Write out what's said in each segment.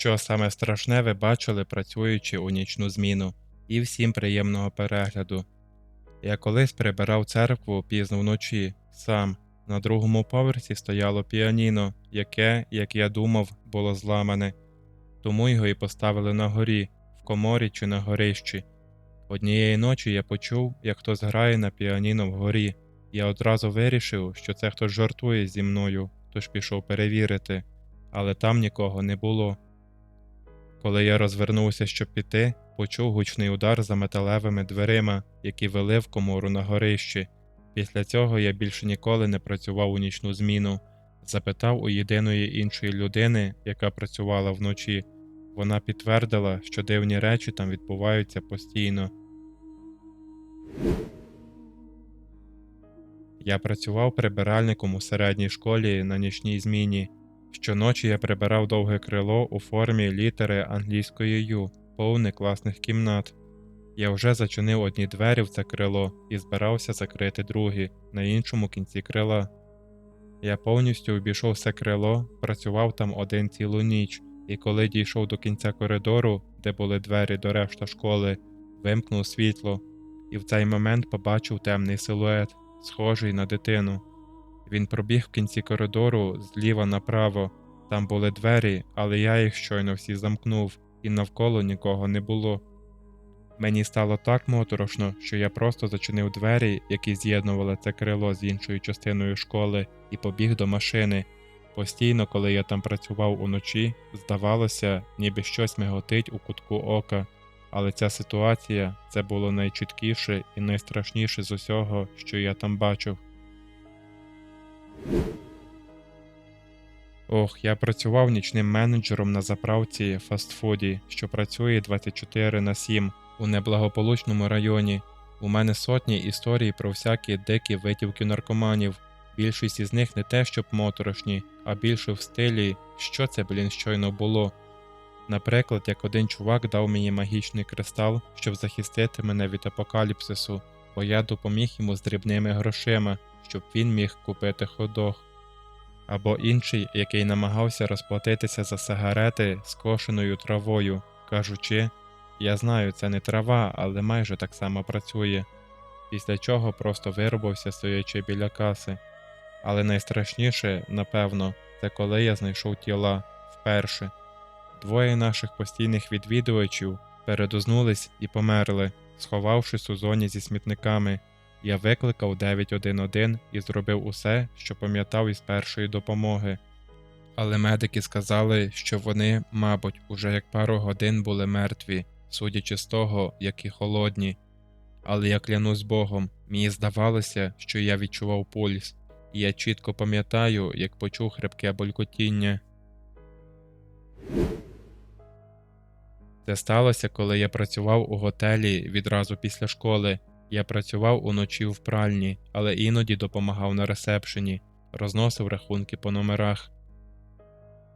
що саме страшне ви бачили, працюючи у нічну зміну, і всім приємного перегляду. Я колись прибирав церкву пізно вночі, сам. На другому поверсі стояло піаніно, яке, як я думав, було зламане, тому його і поставили на горі, в коморі чи на горищі. Однієї ночі я почув, як хтось грає на піаніно вгорі. Я одразу вирішив, що це хтось жартує зі мною, тож пішов перевірити, але там нікого не було. Коли я розвернувся, щоб піти, почув гучний удар за металевими дверима, які вели в комору на горищі. Після цього я більше ніколи не працював у нічну зміну. Запитав у єдиної іншої людини, яка працювала вночі. Вона підтвердила, що дивні речі там відбуваються постійно. Я працював прибиральником у середній школі на нічній зміні. Щоночі я прибирав довге крило у формі літери англійської Ю, повне класних кімнат. Я вже зачинив одні двері в це крило і збирався закрити другі на іншому кінці крила. Я повністю обійшов все крило, працював там один цілу ніч, і коли дійшов до кінця коридору, де були двері до решта школи, вимкнув світло, і в цей момент побачив темний силует, схожий на дитину. Він пробіг в кінці коридору зліва направо. Там були двері, але я їх щойно всі замкнув, і навколо нікого не було. Мені стало так моторошно, що я просто зачинив двері, які з'єднували це крило з іншою частиною школи, і побіг до машини. Постійно, коли я там працював уночі, здавалося, ніби щось миготить у кутку ока, але ця ситуація це було найчіткіше і найстрашніше з усього, що я там бачив. Ох, я працював нічним менеджером на заправці фастфуді, що працює 24 на 7 у неблагополучному районі. У мене сотні історій про всякі дикі витівки наркоманів. Більшість із них не те, щоб моторошні, а більше в стилі, що це, блін, щойно було. Наприклад, як один чувак дав мені магічний кристал, щоб захистити мене від апокаліпсису, бо я допоміг йому з дрібними грошима, щоб він міг купити ходох. Або інший, який намагався розплатитися за сигарети з кошеною травою, кажучи, я знаю, це не трава, але майже так само працює, після чого просто виробився стоячи біля каси. Але найстрашніше, напевно, це коли я знайшов тіла вперше. Двоє наших постійних відвідувачів передознулись і померли, сховавшись у зоні зі смітниками. Я викликав 911 і зробив усе, що пам'ятав із першої допомоги. Але медики сказали, що вони, мабуть, уже як пару годин були мертві, судячи з того, які холодні. Але я клянусь Богом, мені здавалося, що я відчував пульс, і я чітко пам'ятаю, як почув хрипке булькотіння. Це сталося, коли я працював у готелі відразу після школи. Я працював уночі в пральні, але іноді допомагав на ресепшені, розносив рахунки по номерах.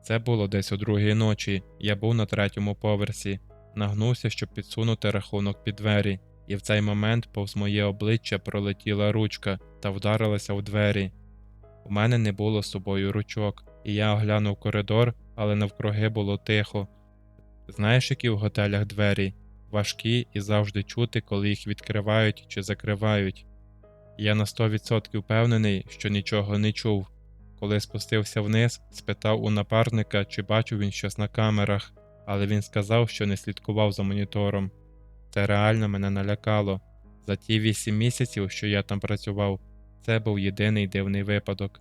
Це було десь о другій ночі. Я був на третьому поверсі, нагнувся, щоб підсунути рахунок під двері, і в цей момент повз моє обличчя пролетіла ручка та вдарилася в двері. У мене не було з собою ручок, і я оглянув коридор, але навкруги було тихо. Знаєш, які в готелях двері? Важкі і завжди чути, коли їх відкривають чи закривають. Я на 100% впевнений, що нічого не чув. Коли спустився вниз, спитав у напарника, чи бачив він щось на камерах, але він сказав, що не слідкував за монітором. Це реально мене налякало. За ті 8 місяців, що я там працював, це був єдиний дивний випадок.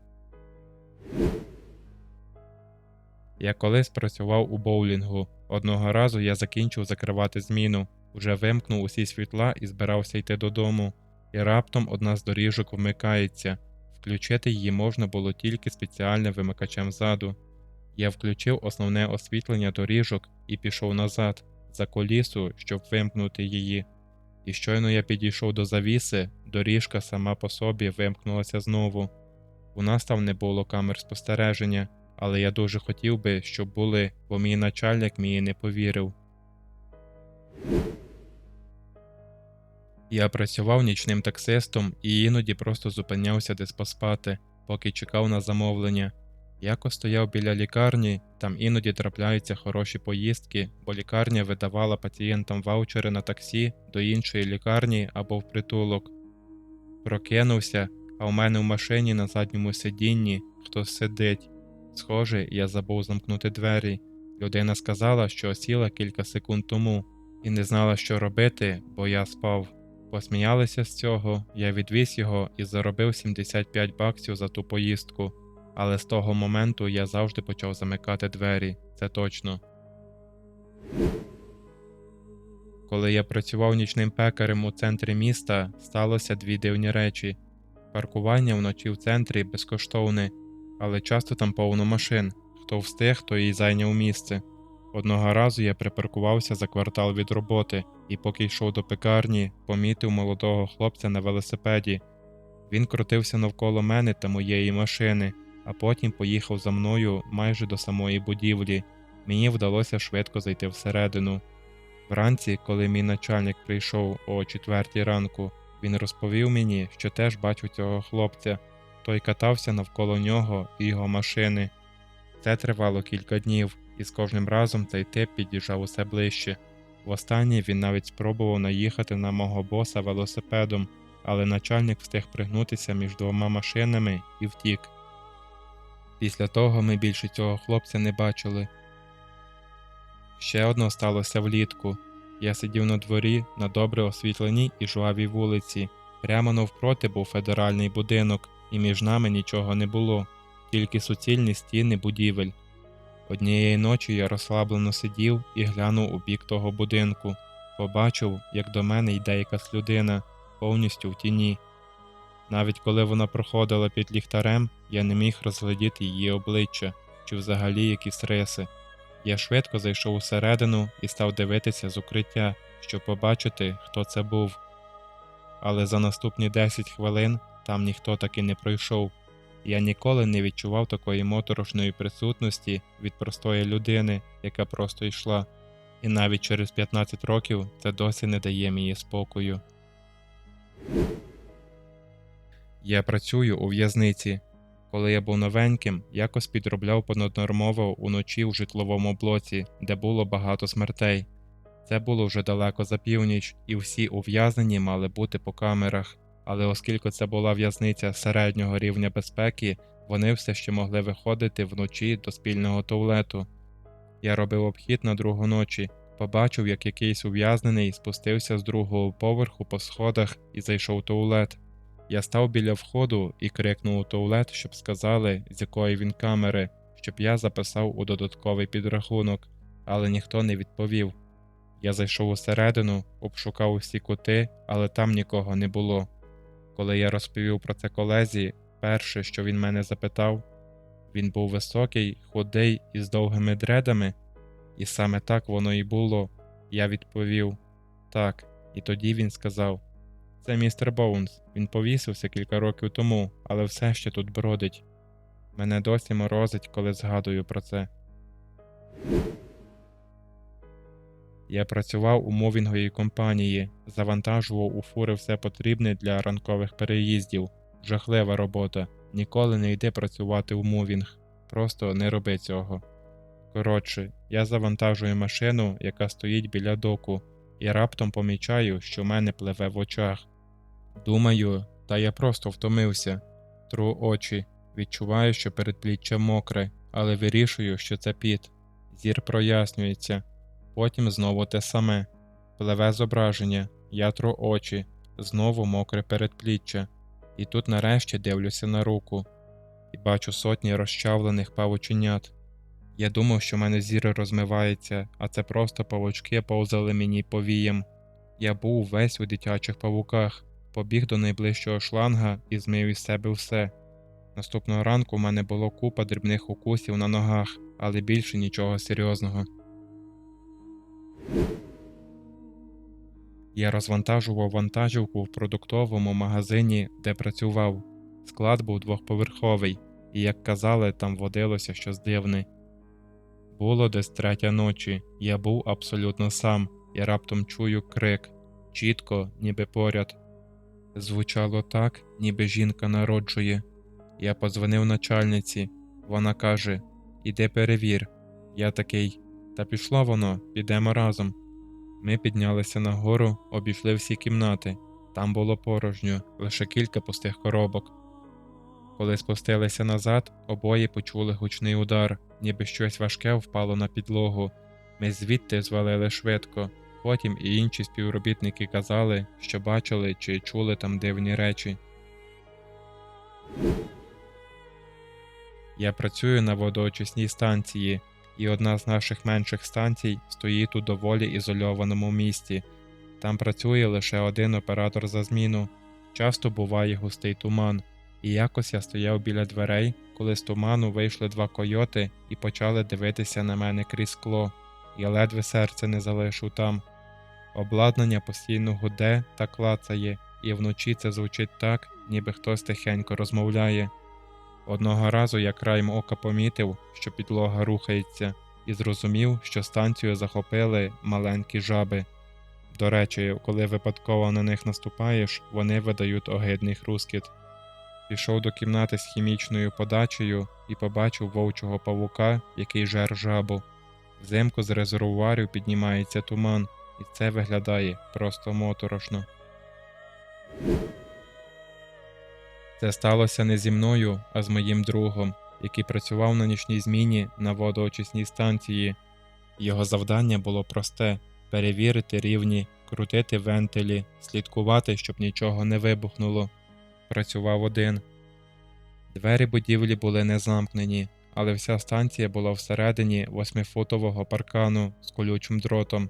Я колись працював у боулінгу. Одного разу я закінчив закривати зміну, уже вимкнув усі світла і збирався йти додому, і раптом одна з доріжок вмикається. Включити її можна було тільки спеціальним вимикачем ззаду. Я включив основне освітлення доріжок і пішов назад, за колісу, щоб вимкнути її. І щойно я підійшов до завіси, доріжка сама по собі вимкнулася знову. У нас там не було камер спостереження, але я дуже хотів би, щоб були, бо мій начальник мені не повірив. Я працював нічним таксистом і іноді просто зупинявся десь поспати, поки чекав на замовлення. Якось стояв біля лікарні, там іноді трапляються хороші поїздки, бо лікарня видавала пацієнтам ваучери на таксі до іншої лікарні або в притулок. Прокинувся, а у мене в машині на задньому сидінні хтось сидить. Схоже, я забув замкнути двері. Людина сказала, що сіла кілька секунд тому і не знала, що робити, бо я спав. Посміялися з цього, я відвіз його і заробив 75 баксів за ту поїздку. Але з того моменту я завжди почав замикати двері, це точно. Коли я працював нічним пекарем у центрі міста, сталося дві дивні речі. Паркування вночі в центрі безкоштовне, але часто там повно машин. Хто встиг, то і зайняв місце. Одного разу я припаркувався за квартал від роботи і, поки йшов до пекарні, помітив молодого хлопця на велосипеді. Він крутився навколо мене та моєї машини, а потім поїхав за мною майже до самої будівлі. Мені вдалося швидко зайти всередину. Вранці, коли мій начальник прийшов о четвертій ранку, він розповів мені, що теж бачив цього хлопця. Той катався навколо нього і його машини. Це тривало кілька днів, і з кожним разом цей тип під'їжджав усе ближче. Востаннє він навіть спробував наїхати на мого боса велосипедом, але начальник встиг пригнутися між двома машинами і втік. Після того ми більше цього хлопця не бачили. Ще одно сталося влітку. Я сидів на дворі на добре освітленій і жвавій вулиці. Прямо навпроти був федеральний будинок, і між нами нічого не було, тільки суцільні стіни будівель. Однієї ночі я розслаблено сидів і глянув у бік того будинку. Побачив, як до мене йде якась людина, повністю в тіні. Навіть коли вона проходила під ліхтарем, я не міг розглядіти її обличчя чи взагалі якісь риси. Я швидко зайшов усередину і став дивитися з укриття, щоб побачити, хто це був. Але за наступні 10 хвилин там ніхто таки не пройшов. Я ніколи не відчував такої моторошної присутності від простої людини, яка просто йшла, і навіть через 15 років це досі не дає мені спокою. Я працюю у в'язниці. Коли я був новеньким, якось підробляв понаднормово уночі в житловому блоці, де було багато смертей. Це було вже далеко за північ, і всі ув'язнені мали бути по камерах, але оскільки це була в'язниця середнього рівня безпеки, вони все ще могли виходити вночі до спільного туалету. Я робив обхід на другу ночі, побачив, як якийсь ув'язнений спустився з другого поверху по сходах і зайшов в туалет. Я став біля входу і крикнув у туалет, щоб сказали, з якої він камери, щоб я записав у додатковий підрахунок, але ніхто не відповів. Я зайшов усередину, обшукав усі кути, але там нікого не було. Коли я розповів про це колезі, перше, що він мене запитав, він був високий, худий і з довгими дредами, і саме так воно і було. Я відповів так, і тоді він сказав. Це містер Боунс. Він повісився кілька років тому, але все ще тут бродить. Мене досі морозить, коли згадую про це. Я працював у мовінговій компанії, завантажував у фури все потрібне для ранкових переїздів. Жахлива робота. Ніколи не йди працювати у мовінг. Просто не роби цього. Коротше, я завантажую машину, яка стоїть біля доку, і раптом помічаю, що в мене пливе в очах. Думаю, та я просто втомився. Тру очі, відчуваю, що передпліччя мокре, але вирішую, що це піт. Зір прояснюється. Потім знову те саме. Пливе зображення, я тру очі, знову мокре передпліччя. І тут нарешті дивлюся на руку і бачу сотні розчавлених павученят. Я думав, що в мене зір розмивається, а це просто павучки повзали мені повієм. Я був весь у дитячих павуках побіг до найближчого шланга і змив із себе все. Наступного ранку в мене було купа дрібних укусів на ногах, але більше нічого серйозного. Я розвантажував вантажівку в продуктовому магазині, де працював. Склад був двохповерховий, і, як казали, там водилося щось дивне. Було десь третя ночі, я був абсолютно сам і раптом чую крик чітко, ніби поряд. Звучало так, ніби жінка народжує. Я подзвонив начальниці. Вона каже: Іди перевір. Я такий. Та пішло воно, підемо разом. Ми піднялися нагору, обійшли всі кімнати. Там було порожньо, лише кілька пустих коробок. Коли спустилися назад, обоє почули гучний удар, ніби щось важке впало на підлогу. Ми звідти звалили швидко. Потім і інші співробітники казали, що бачили чи чули там дивні речі. Я працюю на водоочисній станції, і одна з наших менших станцій стоїть у доволі ізольованому місті. Там працює лише один оператор за зміну. Часто буває густий туман, і якось я стояв біля дверей, коли з туману вийшли два койоти і почали дивитися на мене крізь скло. Я ледве серце не залишив там. Обладнання постійно гуде та клацає, і вночі це звучить так, ніби хтось тихенько розмовляє. Одного разу я краєм ока помітив, що підлога рухається, і зрозумів, що станцію захопили маленькі жаби. До речі, коли випадково на них наступаєш, вони видають огидний хрускіт. Пішов до кімнати з хімічною подачею і побачив вовчого павука, який жер жабу. Взимку з резервуарів піднімається туман, і це виглядає просто моторошно. Це сталося не зі мною, а з моїм другом, який працював на нічній зміні на водоочисній станції. Його завдання було просте перевірити рівні, крутити вентилі, слідкувати, щоб нічого не вибухнуло. Працював один. Двері будівлі були не замкнені, але вся станція була всередині восьмифутового паркану з колючим дротом.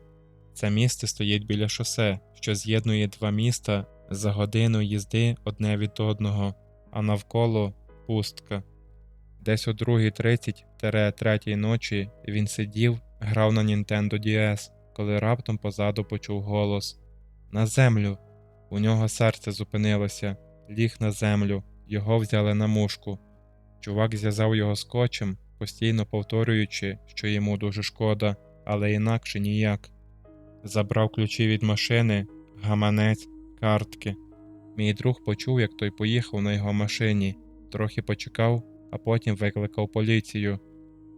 Це місце стоїть біля шосе, що з'єднує два міста за годину їзди одне від одного, а навколо пустка. Десь о 2.30-3 ночі він сидів, грав на Nintendo DS, коли раптом позаду почув голос На землю. У нього серце зупинилося, ліг на землю, його взяли на мушку. Чувак зв'язав його скотчем, постійно повторюючи, що йому дуже шкода, але інакше ніяк. Забрав ключі від машини, гаманець, картки. Мій друг почув, як той поїхав на його машині, трохи почекав, а потім викликав поліцію.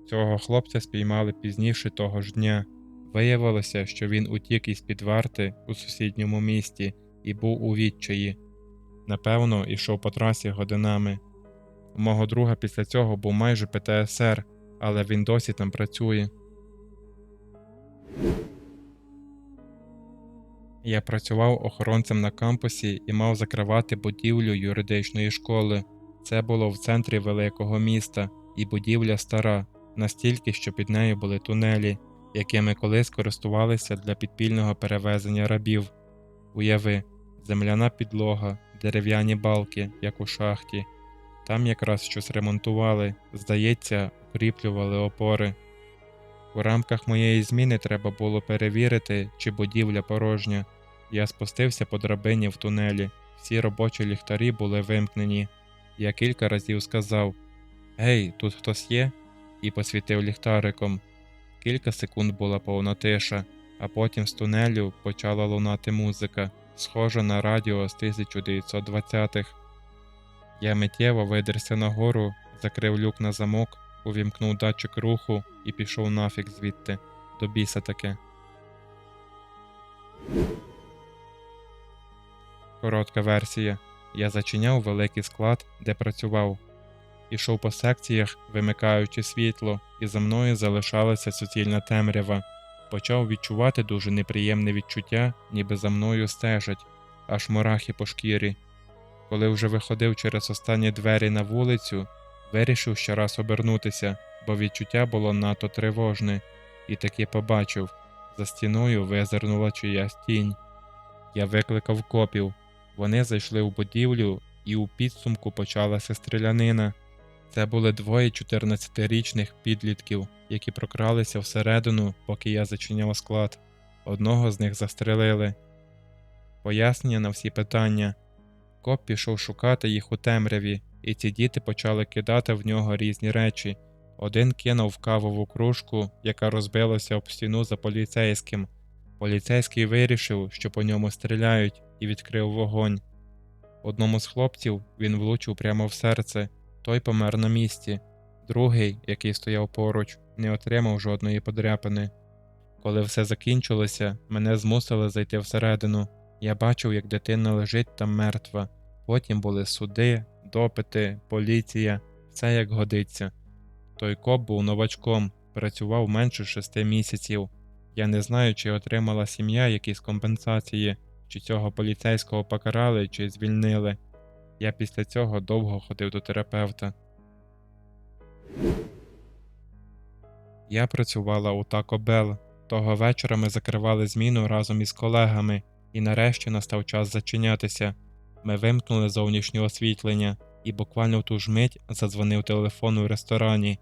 Цього хлопця спіймали пізніше того ж дня. Виявилося, що він утік із під варти у сусідньому місті і був у відчаї. Напевно, ішов по трасі годинами. У мого друга після цього був майже ПТСР, але він досі там працює. Я працював охоронцем на кампусі і мав закривати будівлю юридичної школи. Це було в центрі великого міста, і будівля стара, настільки, що під нею були тунелі, якими колись користувалися для підпільного перевезення рабів. Уяви, земляна підлога, дерев'яні балки, як у шахті. Там якраз щось ремонтували, здається, укріплювали опори. У рамках моєї зміни треба було перевірити, чи будівля порожня. Я спустився по драбині в тунелі, всі робочі ліхтарі були вимкнені. Я кілька разів сказав Гей, тут хтось є? і посвітив ліхтариком. Кілька секунд була повна тиша, а потім з тунелю почала лунати музика, схожа на радіо з 1920-х. Я миттєво видерся нагору, закрив люк на замок, увімкнув датчик руху і пішов нафіг звідти, до біса таке. Коротка версія. Я зачиняв великий склад, де працював. Ішов по секціях, вимикаючи світло, і за мною залишалася суцільна темрява. Почав відчувати дуже неприємне відчуття, ніби за мною стежать, аж мурахи по шкірі. Коли вже виходив через останні двері на вулицю, вирішив ще раз обернутися, бо відчуття було надто тривожне, і таки побачив за стіною визирнула чиясь тінь. Я викликав копів. Вони зайшли в будівлю, і у підсумку почалася стрілянина. Це були двоє 14-річних підлітків, які прокралися всередину, поки я зачиняв склад. Одного з них застрелили. Пояснення на всі питання. Коп пішов шукати їх у темряві, і ці діти почали кидати в нього різні речі. Один кинув кавову кружку, яка розбилася об стіну за поліцейським. Поліцейський вирішив, що по ньому стріляють, і відкрив вогонь. Одному з хлопців він влучив прямо в серце, той помер на місці. Другий, який стояв поруч, не отримав жодної подряпини. Коли все закінчилося, мене змусили зайти всередину. Я бачив, як дитина лежить там мертва. Потім були суди, допити, поліція, все як годиться. Той коп був новачком, працював менше шести місяців. Я не знаю, чи отримала сім'я якісь компенсації, чи цього поліцейського покарали, чи звільнили. Я після цього довго ходив до терапевта. Я працювала у Taco Bell. Того вечора ми закривали зміну разом із колегами, і нарешті настав час зачинятися. Ми вимкнули зовнішнє освітлення, і буквально в ту ж мить задзвонив телефон у ресторані.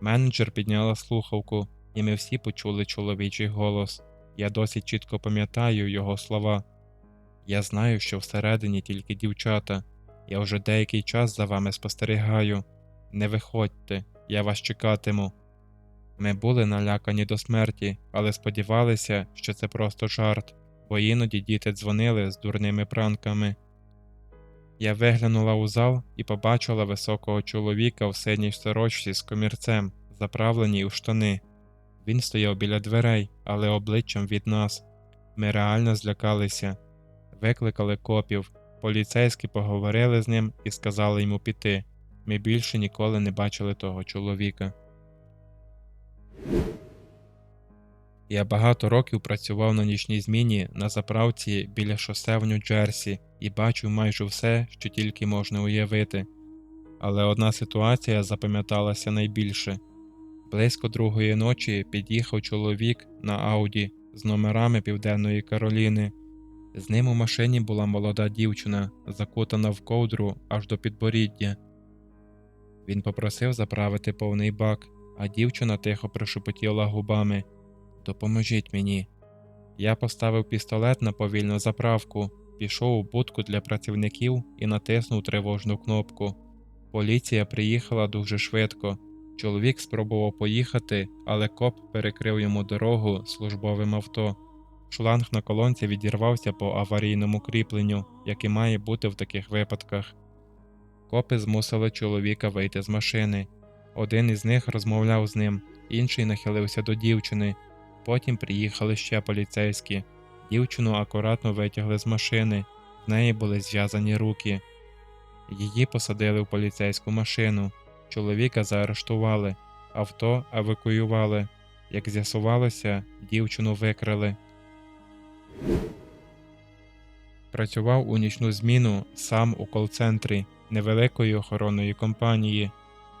Менеджер підняла слухавку, і ми всі почули чоловічий голос. Я досить чітко пам'ятаю його слова. Я знаю, що всередині тільки дівчата. Я вже деякий час за вами спостерігаю. Не виходьте, я вас чекатиму. Ми були налякані до смерті, але сподівалися, що це просто жарт, бо іноді діти дзвонили з дурними пранками. Я виглянула у зал і побачила високого чоловіка в синій сорочці з комірцем, заправленій у штани. Він стояв біля дверей, але обличчям від нас. Ми реально злякалися. Викликали копів. Поліцейські поговорили з ним і сказали йому піти. Ми більше ніколи не бачили того чоловіка. Я багато років працював на нічній зміні на заправці біля шосе в Нью-Джерсі і бачив майже все, що тільки можна уявити. Але одна ситуація запам'яталася найбільше. Близько другої ночі під'їхав чоловік на Ауді з номерами Південної Кароліни. З ним у машині була молода дівчина, закутана в ковдру аж до підборіддя. Він попросив заправити повний бак, а дівчина тихо прошепотіла губами Допоможіть мені. Я поставив пістолет на повільну заправку, пішов у будку для працівників і натиснув тривожну кнопку. Поліція приїхала дуже швидко. Чоловік спробував поїхати, але коп перекрив йому дорогу службовим авто. Шланг на колонці відірвався по аварійному кріпленню, як і має бути в таких випадках. Копи змусили чоловіка вийти з машини. Один із них розмовляв з ним, інший нахилився до дівчини. Потім приїхали ще поліцейські. Дівчину акуратно витягли з машини, в неї були зв'язані руки. Її посадили в поліцейську машину. Чоловіка заарештували, авто евакуювали. Як з'ясувалося, дівчину викрали. Працював у нічну зміну сам у кол-центрі невеликої охоронної компанії.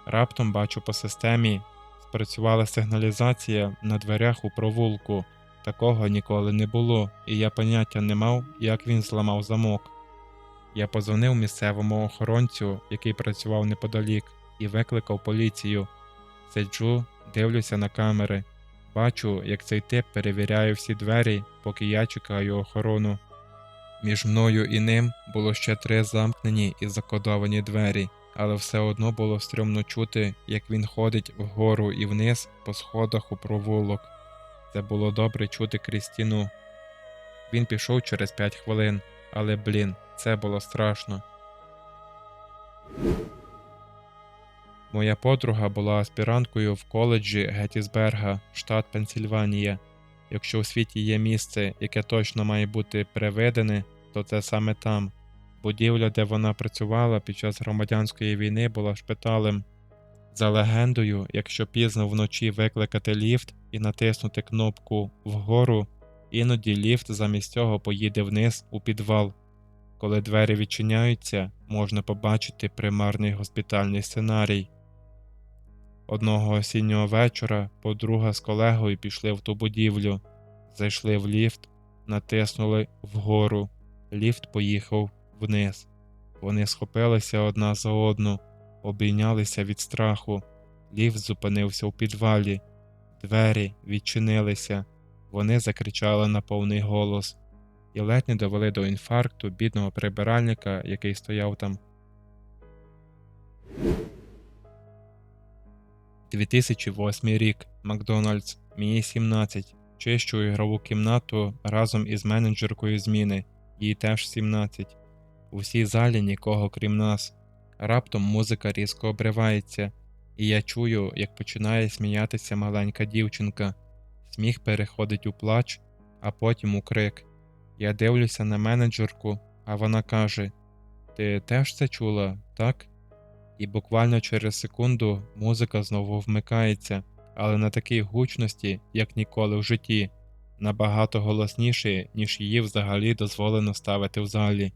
Раптом бачу по системі спрацювала сигналізація на дверях у провулку. Такого ніколи не було, і я поняття не мав, як він зламав замок. Я позвонив місцевому охоронцю, який працював неподалік, і викликав поліцію. Сиджу, дивлюся на камери, бачу, як цей тип перевіряє всі двері, поки я чекаю охорону. Між мною і ним було ще три замкнені і закодовані двері, але все одно було стрьомно чути, як він ходить вгору і вниз по сходах у провулок. Це було добре чути крізь стіну. Він пішов через п'ять хвилин, але блін, це було страшно. Моя подруга була аспіранткою в коледжі Геттісберга, штат Пенсільванія. Якщо у світі є місце, яке точно має бути переведене, то це саме там. Будівля, де вона працювала під час громадянської війни, була шпиталем. За легендою, якщо пізно вночі викликати ліфт і натиснути кнопку вгору, іноді ліфт замість цього поїде вниз у підвал. Коли двері відчиняються, можна побачити примарний госпітальний сценарій. Одного осіннього вечора подруга з колегою пішли в ту будівлю, зайшли в ліфт, натиснули вгору. Ліфт поїхав вниз. Вони схопилися одна за одну, обійнялися від страху. Ліфт зупинився у підвалі, двері відчинилися, вони закричали на повний голос і ледь не довели до інфаркту бідного прибиральника, який стояв там. 2008 рік. Макдональдс. Мені 17. Чищу ігрову кімнату разом із менеджеркою зміни. Їй теж 17. У всій залі нікого крім нас. Раптом музика різко обривається, і я чую, як починає сміятися маленька дівчинка. Сміх переходить у плач, а потім у крик. Я дивлюся на менеджерку, а вона каже: Ти теж це чула, так? І буквально через секунду музика знову вмикається, але на такій гучності, як ніколи в житті, набагато голосніше, ніж її взагалі дозволено ставити в залі.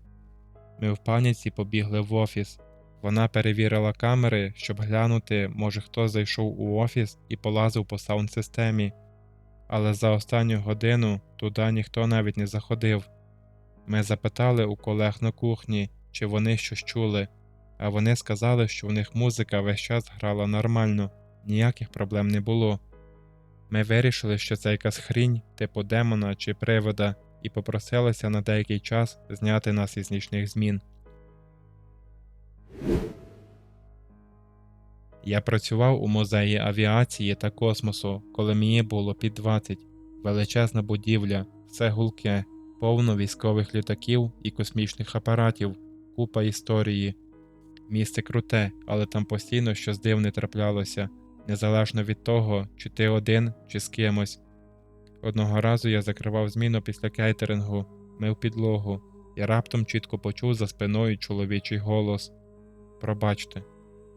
Ми в паніці побігли в офіс. Вона перевірила камери, щоб глянути, може хто зайшов у офіс і полазив по саунд-системі, але за останню годину туди ніхто навіть не заходив. Ми запитали у колег на кухні, чи вони щось чули, а вони сказали, що в них музика весь час грала нормально, ніяких проблем не було. Ми вирішили, що це якась хрінь, типу демона чи привода, і попросилися на деякий час зняти нас із нічних змін. Я працював у музеї авіації та космосу, коли мені було під 20. Величезна будівля, все гулке, повно військових літаків і космічних апаратів, купа історії. Місце круте, але там постійно щось дивне траплялося, незалежно від того, чи ти один, чи з кимось. Одного разу я закривав зміну після кейтерингу, мив підлогу, і раптом чітко почув за спиною чоловічий голос Пробачте.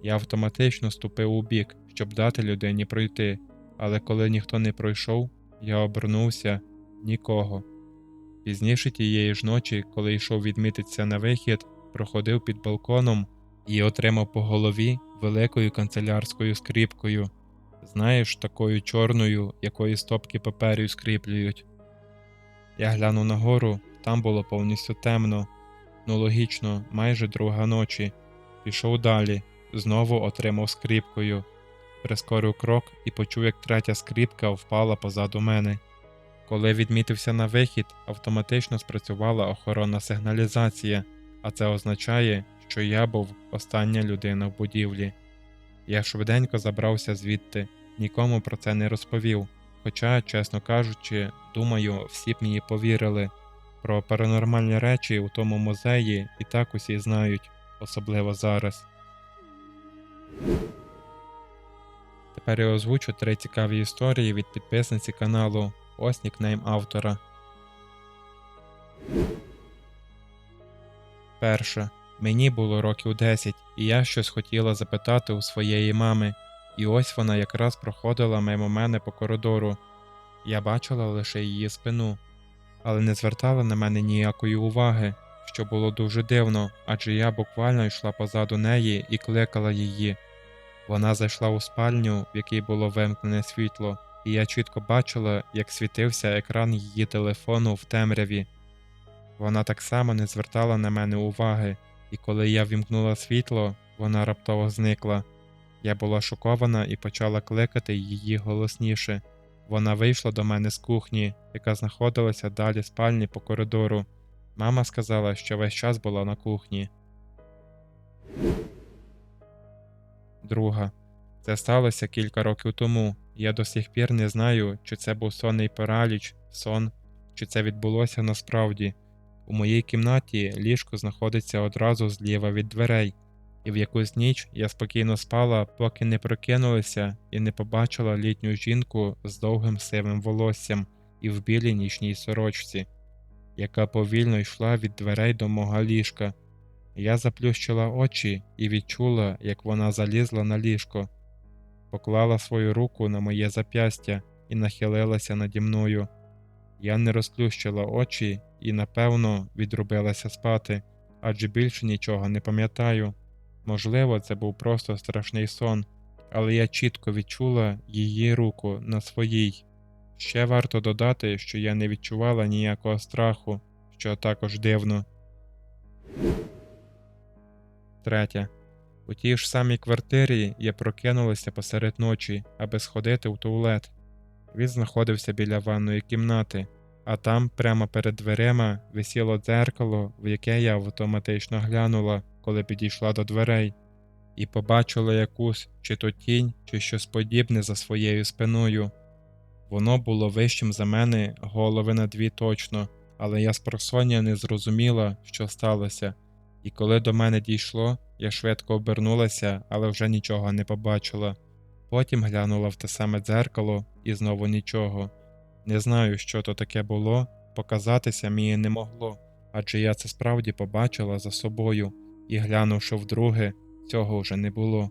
Я автоматично ступив у бік, щоб дати людині пройти, але коли ніхто не пройшов, я обернувся нікого. Пізніше тієї ж ночі, коли йшов відмітитися на вихід, проходив під балконом і отримав по голові великою канцелярською скріпкою. Знаєш, такою чорною, якої стопки паперів скріплюють. Я глянув нагору, там було повністю темно. Ну логічно, майже друга ночі. Пішов далі, знову отримав скріпкою, прискорив крок і почув, як третя скріпка впала позаду мене. Коли відмітився на вихід, автоматично спрацювала охоронна сигналізація, а це означає, що я був остання людина в будівлі. Я швиденько забрався звідти, нікому про це не розповів. Хоча, чесно кажучи, думаю, всі б мені повірили. Про паранормальні речі у тому музеї і так усі знають, особливо зараз. Тепер я озвучу три цікаві історії від підписниці каналу. Ось нікнейм автора. Перше. Мені було років 10, і я щось хотіла запитати у своєї мами, і ось вона якраз проходила мимо мене по коридору. Я бачила лише її спину, але не звертала на мене ніякої уваги, що було дуже дивно, адже я буквально йшла позаду неї і кликала її. Вона зайшла у спальню, в якій було вимкнене світло, і я чітко бачила, як світився екран її телефону в темряві. Вона так само не звертала на мене уваги, і коли я вімкнула світло, вона раптово зникла. Я була шокована і почала кликати її голосніше. Вона вийшла до мене з кухні, яка знаходилася далі спальні по коридору. Мама сказала, що весь час була на кухні. Друга. Це сталося кілька років тому. Я до сих пір не знаю, чи це був сонний параліч, сон, чи це відбулося насправді. У моїй кімнаті ліжко знаходиться одразу зліва від дверей, і в якусь ніч я спокійно спала, поки не прокинулася і не побачила літню жінку з довгим сивим волоссям і в білій нічній сорочці, яка повільно йшла від дверей до мого ліжка. Я заплющила очі і відчула, як вона залізла на ліжко, поклала свою руку на моє зап'ястя і нахилилася наді мною. Я не розплющила очі і, напевно, відрубилася спати, адже більше нічого не пам'ятаю. Можливо, це був просто страшний сон, але я чітко відчула її руку на своїй. Ще варто додати, що я не відчувала ніякого страху, що також дивно. Третє. У тій ж самій квартирі я прокинулася посеред ночі, аби сходити в туалет. Він знаходився біля ванної кімнати, а там, прямо перед дверима, висіло дзеркало, в яке я автоматично глянула, коли підійшла до дверей, і побачила якусь чи то тінь, чи щось подібне за своєю спиною. Воно було вищим за мене голови на дві точно, але я з просоння не зрозуміла, що сталося, і коли до мене дійшло, Я швидко обернулася, але вже нічого не побачила. Потім глянула в те саме дзеркало і знову нічого. Не знаю, що то таке було, показатися мені не могло, адже я це справді побачила за собою, і глянувши вдруге, цього вже не було.